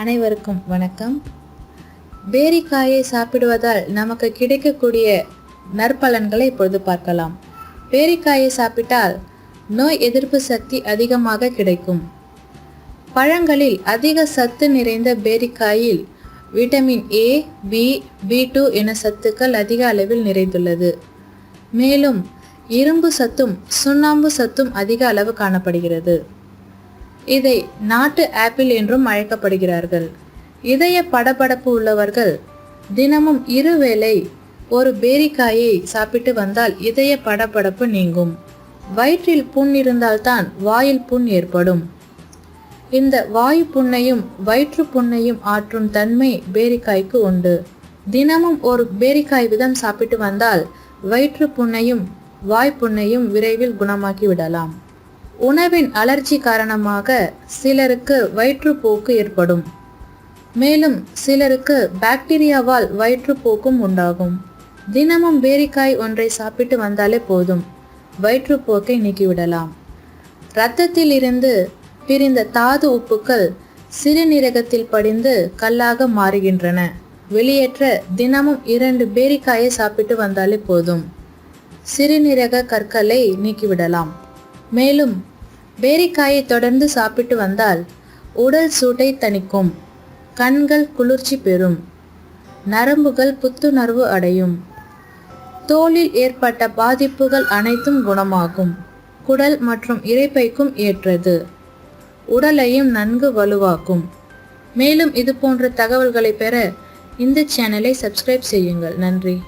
அனைவருக்கும் வணக்கம். பேரிக்காயை சாப்பிடுவதால் நமக்கு கிடைக்கக்கூடிய நற்பலன்களை இப்பொழுது பார்க்கலாம். பேரிக்காயை சாப்பிட்டால் நோய் எதிர்ப்பு சக்தி அதிகமாக கிடைக்கும். பழங்களில் அதிக சத்து நிறைந்த பேரிக்காயில் vitamin A B B two என சத்துக்கள் அதிக அளவில் நிறைந்துள்ளது. மேலும் இரும்பு சத்தும் சுண்ணாம்பு சத்தும் அதிக அளவு காணப்படுகிறது. இதை நாட்டு ஆப்பிள் என்றும் அழைக்கப்படுகிறார்கள். இதய படபடப்பு உள்ளவர்கள் தினமும் இருவேளை ஒரு பேரிக்காயை சாப்பிட்டு வந்தால் இதய படபடப்பு நீங்கும். வயிற்றில் புண் இருந்தால்தான் வாயில் புண் ஏற்படும். இந்த வாயு புண்ணையும் வயிற்று புண்ணையும் ஆற்றும் தன்மை பேரிக்காய்க்கு உண்டு. தினமும் ஒரு பேரிக்காய் விதம் சாப்பிட்டு வந்தால் வயிற்று புண்ணையும் வாய்ப்புண்ணையும் விரைவில் குணமாக்கி விடலாம். உணவின் அலர்ஜி காரணமாக சிலருக்கு வயிற்றுப்போக்கு ஏற்படும். மேலும் சிலருக்கு பாக்டீரியாவால் வயிற்றுப்போக்கும் உண்டாகும். தினமும் பேரிக்காய் ஒன்றை சாப்பிட்டு வந்தாலே போதும். வயிற்றுப்போக்கை நீக்கிவிடலாம். இரத்தத்தில் இருந்து பிரிந்த தாது உப்புக்கள் சிறுநீரகத்தில் படிந்து கல்லாக மாறுகின்றன. வெளியேற்ற தினமும் இரண்டு பேரிக்காயை சாப்பிட்டு வந்தாலே போதும். சிறுநீரக கற்களை நீக்கிவிடலாம். மேலும் பேரிக்காயை தொடர்ந்து சாப்பிட்டு வந்தால் உடல் சூட்டை தணிக்கும் கண்கள் குளிர்ச்சி பெறும் நரம்புகள் புத்துணர்வு அடையும். தோலில் ஏற்பட்ட பாதிப்புகள் அனைத்தும் குணமாகும். குடல் மற்றும் இரைப்பைக்கும் ஏற்றது. உடலையும் நன்கு வலுவாக்கும். மேலும் இது போன்ற தகவல்களை பெற இந்த சேனலை சப்ஸ்கிரைப் செய்யுங்கள். நன்றி.